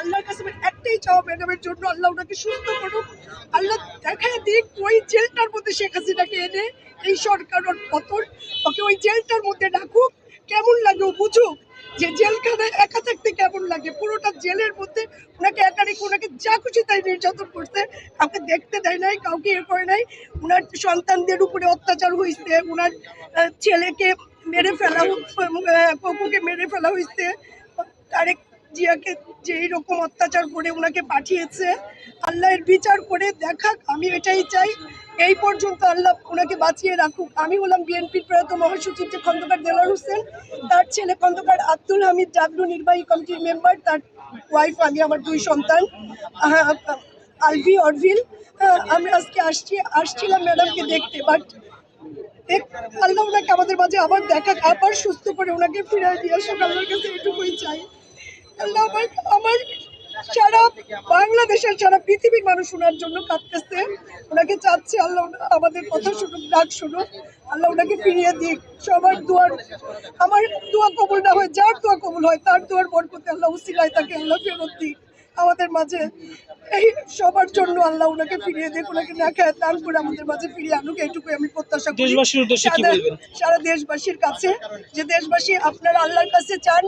আল্লাহর কাছে একটাই চাওয়া ম্যাডামের জন্য আল্লাহ ওনাকে সুস্থ করুক। আল্লাহ দেখায় দিক, ওই জেলটার মধ্যে শেখ হাসিনাকে এনে, এই সরকার পতন, ওকে ওই জেলটার মধ্যে রাখুক কেমন লাগে ও বুঝুক যে জেলখানায় একা থাকতে কেমন লাগে। পুরোটা জেলের মধ্যে ওনাকে একা রেখে, ওনাকে যা খুশি তাই নির্যাতন করছে। কাউকে দেখতে দেয় নাই, কাউকে ইয়ে করে নাই। ওনার সন্তানদের উপরে অত্যাচার হয়েছে ওনার ছেলেকে মেরে ফেলা পপুকে মেরে ফেলা হয়েছে তারেক জিয়াকে যেই রকম অত্যাচার করে ওনাকে পাঠিয়েছে আল্লাহর বিচার করে দেখাক আমি এটাই চাই। এই পর্যন্ত আল্লাহ ওনাকে বাঁচিয়ে রাখুক। আমি হলাম বিএনপির প্রয়াত মহাসচিব যে খন্দকার দেলার হোসেন। তার ছেলে খন্দকার আব্দুল হামিদ ডাবলু নির্বাহী কমিটির মেম্বার। তার ওয়াইফ আমি আমার দুই সন্তান আলভি অরভিল। আহ, আমি আজকে আসছি আসছিলাম ম্যাডামকে দেখতে বাট আল্লাহ ওনাকে আমাদের মাঝে আবার দেখাক আবার সুস্থ করে ওনাকে ফিরিয়ে দিয়ে আসুক। কাছে এটুকুই চাই। আল্লাহ আমার সারা বাংলাদেশের সারা পৃথিবীর মানুষ ওনার জন্য কাঁদতেছে। ওনাকে চাচ্ছে আল্লাহ আমাদের কথা শুনুক ডাক শুনুক। আল্লাহ ওনাকে ফিরিয়ে দিক। সবার দুয়ার আমার দোয়া কবুল না হয় যার দোয়া কবুল হয় তার দুয়ার বরকতে আল্লাহ উসিলায় তাকে আল্লাহ ফেরত দিক। আমাদের মাঝে এই সবার জন্য আল্লাহ ওনাকে ফিরিয়ে দিক। ওনাকে না খায় দান করে আমাদের মাঝে ফিরিয়ে আনুক এইটুকুই আমি প্রত্যাশা করি। সারা দেশবাসীর কাছে যে দেশবাসী আপনারা আল্লাহর কাছে চান